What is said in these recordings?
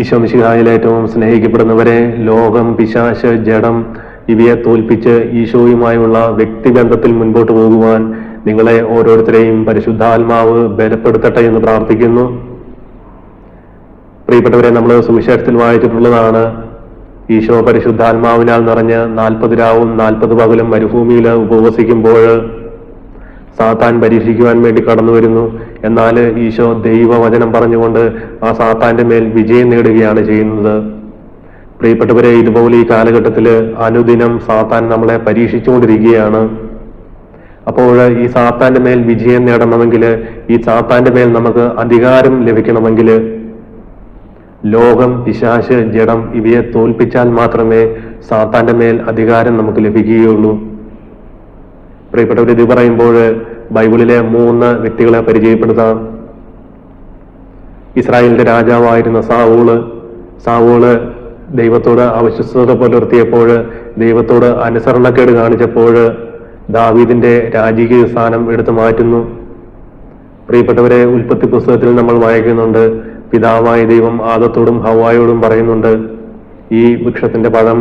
ഈശോ മിശിഹായിൽ ഏറ്റവും സ്നേഹിക്കപ്പെടുന്നവരെ ലോകം പിശാശ് ജഡം ഇവയെ തോൽപ്പിച്ച് ഈശോയുമായുള്ള വ്യക്തിബന്ധത്തിൽ മുൻപോട്ട് പോകുവാൻ നിങ്ങളെ ഓരോരുത്തരെയും പരിശുദ്ധാത്മാവ് ബലപ്പെടുത്തട്ടെ എന്ന് പ്രാർത്ഥിക്കുന്നു. പ്രിയപ്പെട്ടവരെ നമ്മൾ സുവിശേഷത്തിൽ വായിച്ചിട്ടുള്ളതാണ് ഈശോ പരിശുദ്ധാത്മാവിനാൽ നിറഞ്ഞ് നാൽപ്പത് രാവും നാൽപ്പത് പകലും മരുഭൂമിയിൽ ഉപവസിക്കുമ്പോൾ സാത്താൻ പരീക്ഷിക്കുവാൻ വേണ്ടി കടന്നു വരുന്നു. എന്നാൽ ഈശോ ദൈവവചനം പറഞ്ഞുകൊണ്ട് ആ സാത്താന്റെ മേൽ വിജയം നേടുകയാണ് ചെയ്യുന്നത്. പ്രിയപ്പെട്ടവരെ ഇതുപോലെ ഈ കാലഘട്ടത്തിൽ അനുദിനം സാത്താൻ നമ്മളെ പരീക്ഷിച്ചുകൊണ്ടിരിക്കുകയാണ്. അപ്പോൾ ഈ സാത്താന്റെ മേൽ വിജയം നേടണമെങ്കിൽ ഈ സാത്താന്റെ മേൽ നമുക്ക് അധികാരം ലഭിക്കണമെങ്കിൽ ലോകം പിശാശ് ജഡം ഇവയെ തോൽപ്പിച്ചാൽ മാത്രമേ സാത്താന്റെ മേൽ അധികാരം നമുക്ക് ലഭിക്കുകയുള്ളൂ. പ്രിയപ്പെട്ടവർ ഇത് പറയുമ്പോൾ ബൈബിളിലെ മൂന്ന് വ്യക്തികളെ പരിചയപ്പെടുത്താം. ഇസ്രായേലിന്റെ രാജാവായിരുന്ന സാവൂൾ. സാവൂൾ ദൈവത്തോട് അവിശ്വസ്തത പുലർത്തിയപ്പോൾ ദൈവത്തോട് അനുസരണക്കേട് കാണിച്ചപ്പോൾ ദാവീദിന്റെ രാജകീയ സ്ഥാനം എടുത്തു മാറ്റുന്നു. പ്രിയപ്പെട്ടവരെ ഉൽപ്പത്തി പുസ്തകത്തിൽ നമ്മൾ വായിക്കുന്നുണ്ട് പിതാവായ ദൈവം ആദത്തോടും ഹവായോടും പറയുന്നുണ്ട് ഈ വൃക്ഷത്തിന്റെ പഴം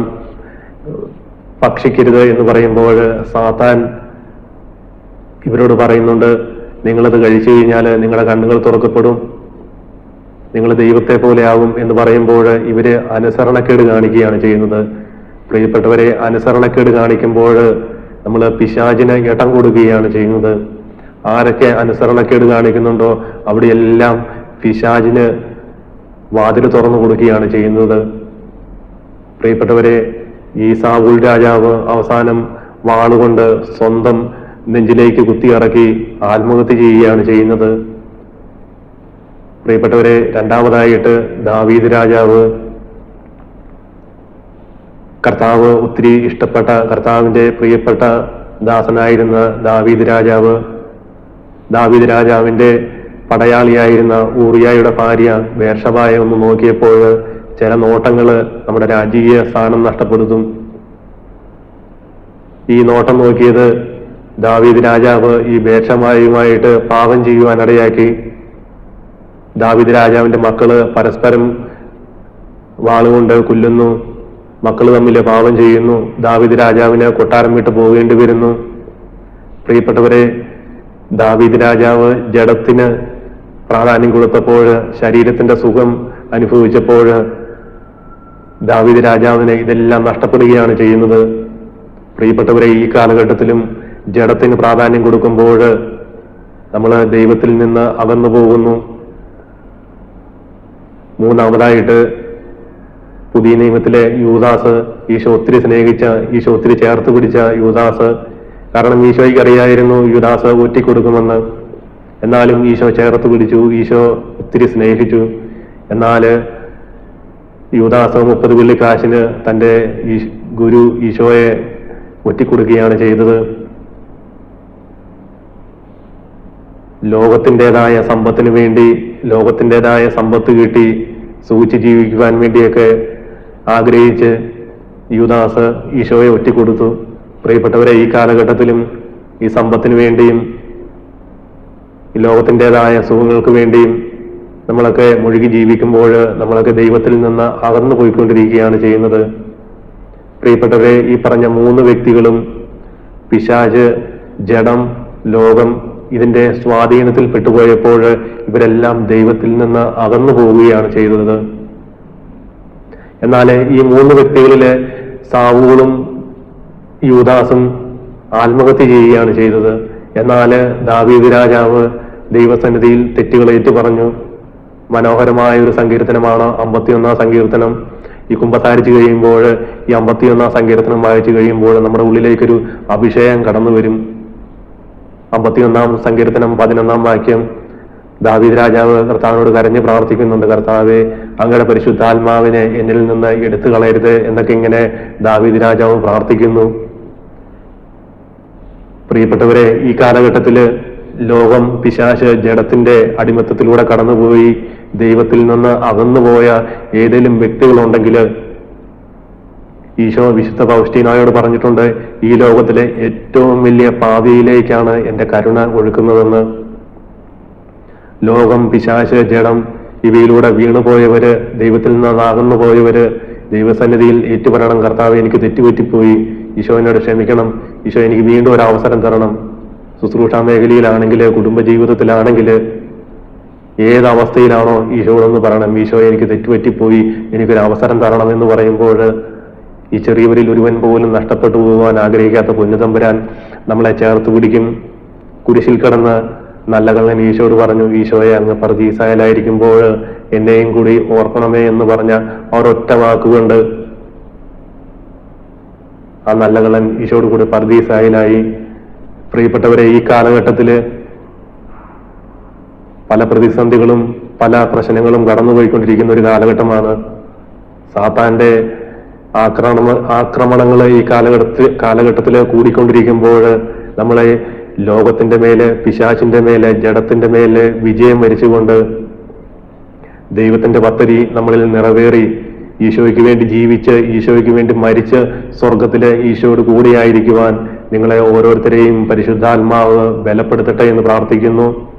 ഭക്ഷിക്കരുത് എന്ന് പറയുമ്പോൾ സാത്താൻ ഇവരോട് പറയുന്നുണ്ട് നിങ്ങളത് കഴിച്ചു കഴിഞ്ഞാൽ നിങ്ങളുടെ കണ്ണുകൾ തുറക്കപ്പെടും. നിങ്ങൾ ദൈവത്തെ പോലെയാകും എന്ന് പറയുമ്പോൾ ഇവർ അനുസരണക്കേട് കാണിക്കുകയാണ് ചെയ്യുന്നത്. പ്രിയപ്പെട്ടവരെ അനുസരണക്കേട് കാണിക്കുമ്പോൾ നമ്മൾ പിശാചിന് ഇടം കൊടുക്കുകയാണ് ചെയ്യുന്നത്. ആരൊക്കെ അനുസരണക്കേട് കാണിക്കുന്നുണ്ടോ അവിടെയെല്ലാം പിശാചിന് വാതിൽ തുറന്നു കൊടുക്കുകയാണ് ചെയ്യുന്നത്. പ്രിയപ്പെട്ടവരെ ഈ സാവൂൾ രാജാവ് അവസാനം വാളുകൊണ്ട് സ്വന്തം നെഞ്ചിലേക്ക് കുത്തിയിറക്കി ആത്മഹത്യ ചെയ്യുകയാണ് ചെയ്യുന്നത്. പ്രിയപ്പെട്ടവരെ രണ്ടാമതായിട്ട് ദാവീദ് രാജാവ് കർത്താവ് ഒത്തിരി ഇഷ്ടപ്പെട്ട കർത്താവിന്റെ പ്രിയപ്പെട്ട ദാസനായിരുന്ന ദാവീദ് രാജാവ്. ദാവീദ് രാജാവിന്റെ പടയാളിയായിരുന്ന ഊറിയായുടെ ഭാര്യ വേർഷബായ ഒന്ന് നോക്കിയപ്പോൾ ചില നോട്ടങ്ങൾ നമ്മുടെ രാജകീയ സ്ഥാനം നഷ്ടപ്പെടുത്തും. ഈ നോട്ടം നോക്കിയത് ദാവീദ് രാജാവ് ഈ ഭേഷമായുമായിട്ട് പാപം ചെയ്യുവാൻ ഇടയാക്കി. ദാവീദ് രാജാവിന്റെ മക്കൾ പരസ്പരം വാളുകൊണ്ട് കൊല്ലുന്നു. മക്കൾ തമ്മിൽ പാപം ചെയ്യുന്നു. ദാവീദ് രാജാവിന് കൊട്ടാരം വിട്ട് പോകേണ്ടി വരുന്നു. പ്രിയപ്പെട്ടവരെ ദാവീദ് രാജാവ് ജഡത്തിന് പ്രാധാന്യം കൊടുത്തപ്പോൾ ശരീരത്തിന്റെ സുഖം അനുഭവിച്ചപ്പോൾ ദാവീദ് രാജാവിന് ഇതെല്ലാം നഷ്ടപ്പെടുകയാണ് ചെയ്യുന്നത്. പ്രിയപ്പെട്ടവരെ ഈ കാലഘട്ടത്തിലും ജഡത്തിന് പ്രാധാന്യം കൊടുക്കുമ്പോൾ നമ്മൾ ദൈവത്തിൽ നിന്ന് അകന്നു പോകുന്നു. മൂന്നാമതായിട്ട് പുതിയ നിയമത്തിലെ യൂദാസ് ഈശോ ഒത്തിരി സ്നേഹിച്ച ഈശോ ഒത്തിരി ചേർത്ത് പിടിച്ച യൂദാസ്. കാരണം ഈശോയ്ക്ക് അറിയായിരുന്നു യൂദാസ് ഒറ്റിക്കൊടുക്കുമെന്ന് എന്നാലും ഈശോ ചേർത്ത് പിടിച്ചു ഈശോ ഒത്തിരി സ്നേഹിച്ചു. എന്നാൽ യൂദാസ് മുപ്പത് വെള്ളിക്കാശിന് ഈ ഗുരു ഈശോയെ ഒറ്റിക്കൊടുക്കുകയാണ് ചെയ്തത്. ലോകത്തിന്റെതായ സമ്പത്തിന് വേണ്ടി ലോകത്തിന്റെതായ സമ്പത്ത് കിട്ടി സൂചി ജീവിക്കുവാൻ വേണ്ടിയൊക്കെ ആഗ്രഹിച്ച് യുദാസ് ഈശോയെ ഒറ്റിക്കൊടുത്തു. പ്രിയപ്പെട്ടവരെ ഈ കാലഘട്ടത്തിലും ഈ സമ്പത്തിന് വേണ്ടിയും ഈ ലോകത്തിന്റെതായ സുഖങ്ങൾക്ക് വേണ്ടിയും നമ്മളൊക്കെ മുഴുകി ജീവിക്കുമ്പോൾ നമ്മളൊക്കെ ദൈവത്തിൽ നിന്ന് അകന്നു പോയിക്കൊണ്ടിരിക്കുകയാണ് ചെയ്യുന്നത്. പ്രിയപ്പെട്ടവരെ ഈ പറഞ്ഞ മൂന്ന് വ്യക്തികളും പിശാജ് ജഡം ലോകം ഇതിന്റെ സ്വാധീനത്തിൽ പെട്ടുപോയപ്പോൾ ഇവരെല്ലാം ദൈവത്തിൽ നിന്ന് അകന്നു പോവുകയാണ് ചെയ്തത്. എന്നാൽ ഈ മൂന്ന് വ്യക്തികളിൽ സാവൂളും യൂദാസും ആത്മഹത്യ ചെയ്യുകയാണ് ചെയ്തത്. എന്നാൽ ദാവീദ് രാജാവ് ദൈവസന്നിധിയിൽ തെറ്റുകൾ ഏറ്റു പറഞ്ഞു മനോഹരമായ ഒരു സങ്കീർത്തനമാണ് അമ്പത്തിയൊന്നാം സങ്കീർത്തനം. ഈ കുമ്പസാരിച്ച് കഴിയുമ്പോൾ ഈ അമ്പത്തിയൊന്നാം സങ്കീർത്തനം വായിച്ചു കഴിയുമ്പോൾ നമ്മുടെ ഉള്ളിലേക്കൊരു അഭിഷേകം കടന്നു വരും അമ്പത്തിയൊന്നാം സങ്കീർത്തനം പതിനൊന്നാം വാക്യം. ദാവീദ് രാജാവ് കർത്താവിനോട് കരഞ്ഞ് പ്രാർത്ഥിക്കുന്നുണ്ട് കർത്താവെ അങ്ങയുടെ പരിശുദ്ധാത്മാവിനെ എന്നിൽ നിന്ന് എടുത്തു കളയരുത് എന്നൊക്കെ ഇങ്ങനെ ദാവീദ് രാജാവ് പ്രാർത്ഥിക്കുന്നു. പ്രിയപ്പെട്ടവരെ ഈ കാലഘട്ടത്തിൽ ലോകം പിശാശ് ജഡത്തിന്റെ അടിമത്തത്തിലൂടെ കടന്നുപോയി ദൈവത്തിൽ നിന്ന് അകന്നുപോയ ഏതെങ്കിലും വ്യക്തികളുണ്ടെങ്കിൽ ഈശോ വിശുദ്ധ പൗസ്റ്റീനായോട് പറഞ്ഞിട്ടുണ്ട് ഈ ലോകത്തിലെ ഏറ്റവും വലിയ പാവിയിലേക്കാണ് എന്റെ കരുണ ഒഴുക്കുന്നതെന്ന് ലോകം പിശാശ് ജഡം ഇവയിലൂടെ വീണുപോയവര് ദൈവത്തിൽ നിന്ന് പോയവര് ദൈവസന്നിധിയിൽ ഏറ്റുപറയണം കർത്താവ് എനിക്ക് തെറ്റുപറ്റിപ്പോയി. ഈശോ എന്നോട് ക്ഷമിക്കണം. ഈശോ എനിക്ക് വീണ്ടും ഒരു അവസരം തരണം. ശുശ്രൂഷ മേഖലയിലാണെങ്കിൽ കുടുംബജീവിതത്തിലാണെങ്കിൽ ഏത് അവസ്ഥയിലാണോ ഈശോടൊന്ന് പറയണം ഈശോ എനിക്ക് തെറ്റുപറ്റിപ്പോയി. എനിക്കൊരു അവസരം തരണം എന്ന് പറയുമ്പോൾ ഈ ചെറിയവരിൽ ഒരുവൻ പോലും നഷ്ടപ്പെട്ടു പോകാൻ ആഗ്രഹിക്കാത്ത പൊന്നുതമ്പുരാൻ നമ്മളെ ചേർത്ത് പിടിക്കും. കുരിശിൽ കിടന്ന് നല്ല കള്ളൻ ഈശോട് പറഞ്ഞു ഈശോയെ അങ്ങ് പ്രതീസായാലായിരിക്കുമ്പോൾ എന്നെയും കൂടി ഓർക്കണമേ എന്ന് പറഞ്ഞ ഒരൊറ്റ വാക്കുകൊണ്ട് ആ നല്ല കള്ളൻ ഈശോട് കൂടി പർദീസായിലായി. പ്രിയപ്പെട്ടവരെ ഈ കാലഘട്ടത്തിൽ പല പ്രതിസന്ധികളും പല പ്രശ്നങ്ങളും കടന്നുപോയിക്കൊണ്ടിരിക്കുന്ന ഒരു കാലഘട്ടമാണ്. സാത്താന്റെ ആക്രമണ ആക്രമണങ്ങൾ ഈ കാലഘട്ടത്തിൽ കാലഘട്ടത്തിൽ കൂടിക്കൊണ്ടിരിക്കുമ്പോൾ നമ്മളെ ലോകത്തിന്റെ മേലെ പിശാചിന്റെ മേലെ ജഡത്തിന്റെ മേലെ വിജയം വരിച്ചുകൊണ്ട് ദൈവത്തിന്റെ പദ്ധതി നമ്മളിൽ നിറവേറി ഈശോയ്ക്ക് വേണ്ടി ജീവിച്ച് ഈശോയ്ക്ക് വേണ്ടി മരിച്ച് സ്വർഗത്തിലെ ഈശോയോട് കൂടിയായിരിക്കുവാൻ നിങ്ങളെ ഓരോരുത്തരെയും പരിശുദ്ധാത്മാവ് ബലപ്പെടുത്തട്ടെ എന്ന് പ്രാർത്ഥിക്കുന്നു.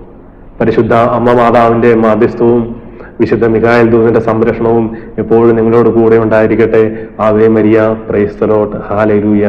പരിശുദ്ധ അമ്മ മാതാവിന്റെ മാധ്യസ്ഥവും വിശുദ്ധ മികായൽ ദൂതന്റെ സംരക്ഷണവും എപ്പോഴും നിങ്ങളോട് കൂടെ ഉണ്ടായിരിക്കട്ടെ. ആവേ മരിയ പ്രൈസ്തലോട്ട് ഹാലൂയ